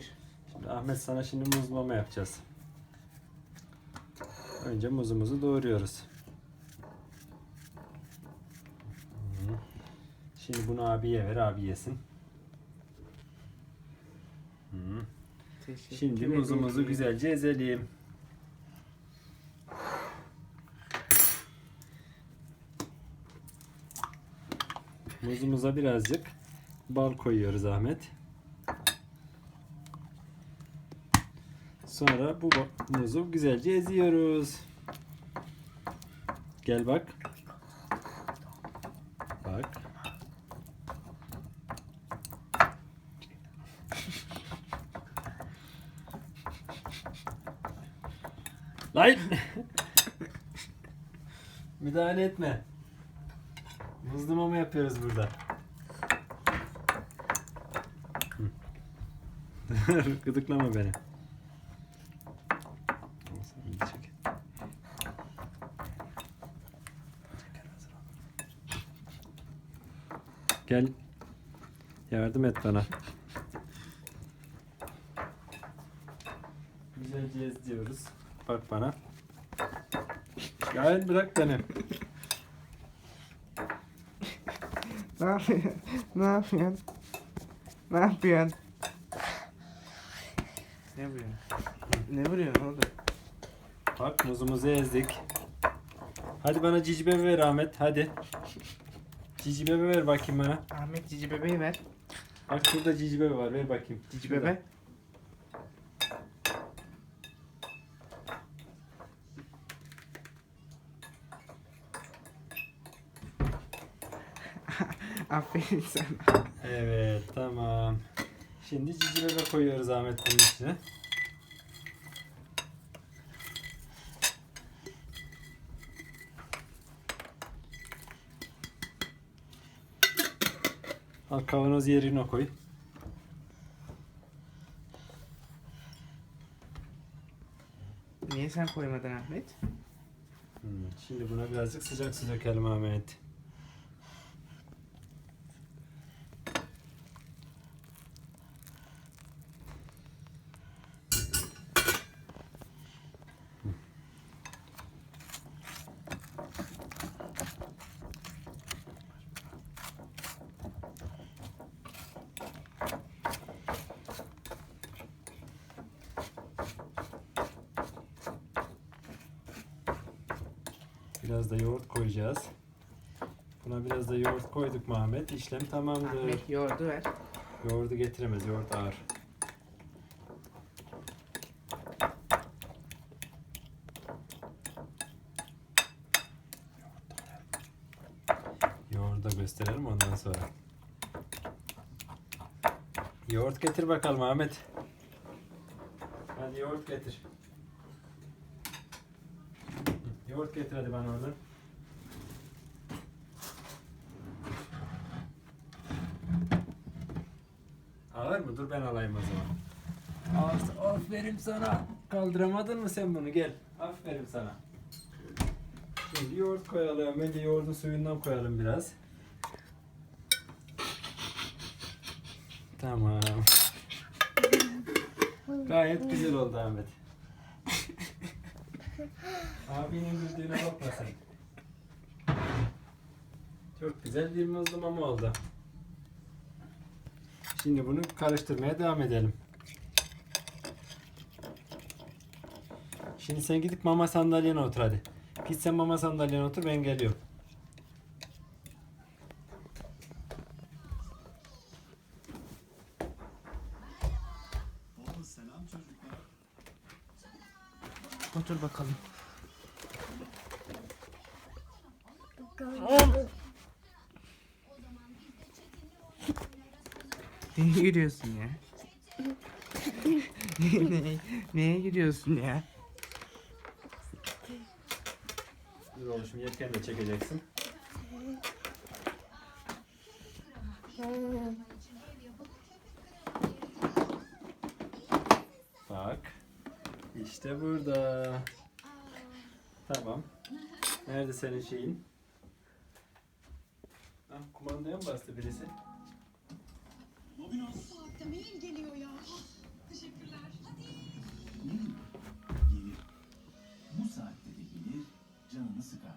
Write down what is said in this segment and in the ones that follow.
Şimdi Ahmet sana şimdi muzlama yapacağız. Önce muzumuzu doğruyoruz. Şimdi bunu abiye ver, abi yesin. Teşekkür Şimdi ederim. muzumuzu güzelce ezelim. Muzumuza birazcık bal koyuyoruz Ahmet. Sonra bu muzu güzelce eziyoruz. Gel bak. Bak. Lan! Müdahale etme. Muzlama mı yapıyoruz burada? Gıdıklama beni. Çek. Gel. Yardım et bana. Güzelce ezdiyoruz. Bak bana. Gel bırak beni. Ne yapıyorsun? Ne yapıyorsun? Ne yapıyorsun? Ne vuruyorsun? Ne vuruyorsun oğlum? Bak muzumuzu ezdik. Hadi bana cici bebe ver Ahmet hadi. Cici bebe ver bakayım bana. Ahmet cici bebeği ver. Bak şurada cici bebe var ver bakayım. Cici Şurada. bebe. Aferin sana. Evet tamam. Şimdi cici bebe koyuyoruz Ahmet bunun içine. Al kavanoz yerine koy. Niye sen koymadın Ahmet? Hmm, Şimdi buna birazcık sıcak su dökelim Ahmet. Biraz da yoğurt koyacağız. Buna biraz da yoğurt koyduk Muhammed. İşlem tamamdır. Ahmet yoğurdu ver. Yoğurdu getiremez. Yoğurt ağır. Yoğurdu da gösterelim ondan sonra. Yoğurt getir bakalım Ahmet. Hadi yoğurt getir. Yoğurt getir hadi bana oradan. Ağır mı? Dur ben alayım o zaman. Ağır, aferin sana. Kaldıramadın mı sen bunu? Gel. Aferin sana. Şimdi yoğurt koyalım. Önce yoğurdun suyundan koyalım biraz. Tamam. Gayet güzel oldu Ahmet. Abinin güldüğüne bakma sen. Çok güzel bir muzlama oldu. Şimdi bunu karıştırmaya devam edelim. Şimdi sen gidip mama sandalyene otur hadi. Git sen mama sandalyene otur ben geliyorum. Otur bakalım. Neye gülüyorsun ya? neye, neye gülüyorsun ya? Dur oğlum şimdi yerken de çekeceksin. İşte burada. Tamam. Nerede senin şeyin? Ha, kumandaya mı bastı birisi? Bu saatte mail geliyor ya. Ah, teşekkürler. Hadi. Bu saatte de gelir, canını sıkar.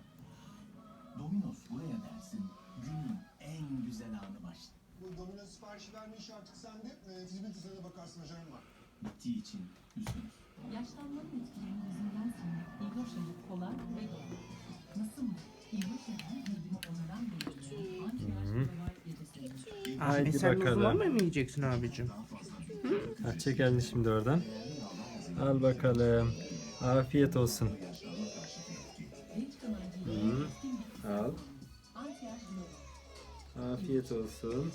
Dominos buraya dersin, günün en güzel anı başlar. Domino siparişi vermiş artık sen de. Ee, fizibilitesine de bakarsın ajanım var. Bittiği için üzgünüm. Haydi Abi sen bakalım. uzman mı yiyeceksin abicim? Ha, çek elini şimdi oradan. Al bakalım. Afiyet olsun. Hı. Al. Afiyet olsun.